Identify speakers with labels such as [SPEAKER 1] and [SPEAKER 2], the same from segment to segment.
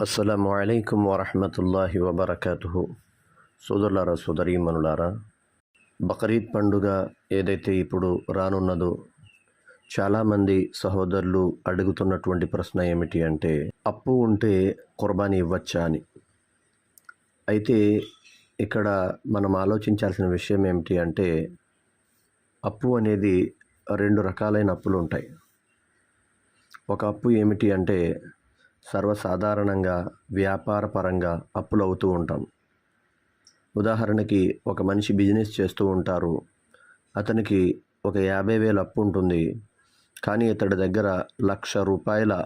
[SPEAKER 1] అస్సలము అలైకుం వరహమతుల్లాహి వబర్కతుహు. సోదరులారా సోదరీమనులారా బక్రీద్ పండుగ ఏదైతే ఇప్పుడు రానున్నదో చాలామంది సహోదరులు అడుగుతున్నటువంటి ప్రశ్న ఏమిటి అంటే అప్పు ఉంటే కుర్బానీ ఇవ్వచ్చా అని. అయితే ఇక్కడ మనం ఆలోచించాల్సిన విషయం ఏమిటి అంటే అప్పు అనేది రెండు రకాలైన అప్పులు ఉంటాయి. ఒక అప్పు ఏమిటి అంటే సర్వసాధారణంగా వ్యాపార పరంగా అప్పులు అవుతూ ఉంటాం. ఉదాహరణకి ఒక మనిషి బిజినెస్ చేస్తూ ఉంటారు. అతనికి ఒక యాభై వేలు అప్పు ఉంటుంది. కానీ ఇతడి దగ్గర లక్ష రూపాయల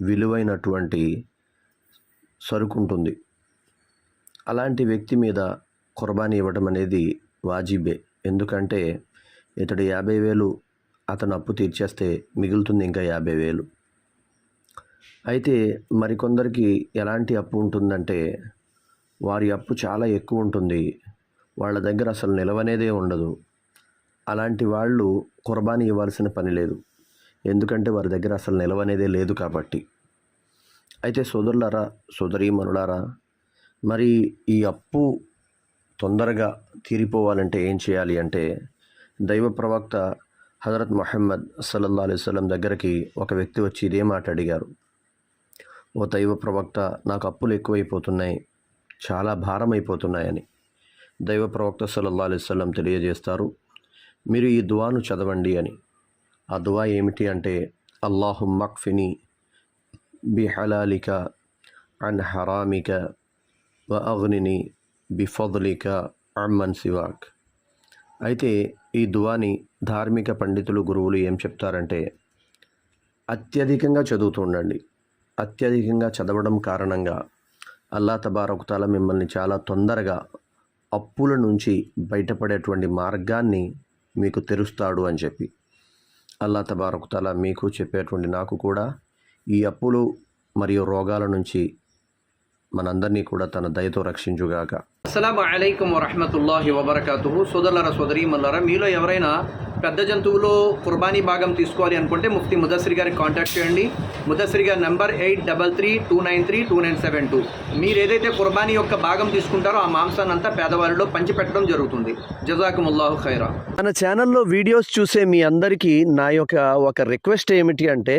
[SPEAKER 1] విలువైనటువంటి సరుకు ఉంటుంది అలాంటి వ్యక్తి మీద కుర్బానీ ఇవ్వడం అనేది వాజిబే. ఎందుకంటే ఇతడు యాభై వేలు అతను అప్పు తీర్చేస్తే మిగులుతుంది ఇంకా యాభై వేలు. అయితే మరికొందరికి ఎలాంటి అప్పు ఉంటుందంటే వారి అప్పు చాలా ఎక్కువ ఉంటుంది. వాళ్ళ దగ్గర అసలు నిలవనేదే ఉండదు. అలాంటి వాళ్ళు కుర్బానీ ఇవ్వాల్సిన పని లేదు. ఎందుకంటే వారి దగ్గర అసలు నిలవనేదే లేదు కాబట్టి. అయితే సోదరులారా సోదరీమనులారా మరి ఈ అప్పు తొందరగా తీరిపోవాలంటే ఏం చేయాలి అంటే దైవ ప్రవక్త హజరత్ మొహమ్మద్ సల్లల్లా అలైవలం దగ్గరికి ఒక వ్యక్తి వచ్చి ఇదే మాట అడిగారు. ఓ దైవ ప్రవక్త నాకు అప్పులు ఎక్కువైపోతున్నాయి చాలా భారం అయిపోతున్నాయని దైవ ప్రవక్త సల్లల్లా అలిస్లం తెలియజేస్తారు. మీరు ఈ దువాను చదవండి అని. ఆ దువా ఏమిటి అంటే అల్లాహు మక్ఫిని బిహలాలిక అన్ హరామిక వ అగ్నిని బిఫద్లిక అమ్మన్ సివాక్. అయితే ఈ దువాని ధార్మిక పండితులు గురువులు ఏం చెప్తారంటే అత్యధికంగా చదువుతూ ఉండండి. అత్యధికంగా చదవడం కారణంగా అల్లా తబారకుతాల మిమ్మల్ని చాలా తొందరగా అప్పుల నుంచి బయటపడేటువంటి మార్గాన్ని మీకు తెరుస్తాడు అని చెప్పి అల్లా తబారకుతాల మీకు చెప్పేటువంటి నాకు కూడా ఈ అప్పులు మరియు రోగాల నుంచి మనందరినీ కూడా తన దయతో రక్షించుగాక.
[SPEAKER 2] అస్సలం అలైకుం వరహమతుల్లాహి వబర్కాతుహు. సోదరులారా సోదరీమల్లారా మీలో ఎవరైనా పెద్ద జంతువులు కుర్బానీ భాగం తీసుకోవాలి అనుకుంటే ముఫ్తీ ముదస్సిర్ గారికి కాంటాక్ట్ చేయండి. ముదస్సిర్ గారి number eight double three two nine three two nine seven two మీరు ఏదైతే కుర్బానీ యొక్క భాగం తీసుకుంటారో ఆ మాంసాన్ని అంతా పేదవారిలో పంచిపెట్టడం జరుగుతుంది. జజాకుముల్లాహు ఖైరా.
[SPEAKER 1] మన ఛానల్లో వీడియోస్ చూసే మీ అందరికీ నా యొక్క ఒక రిక్వెస్ట్ ఏమిటి అంటే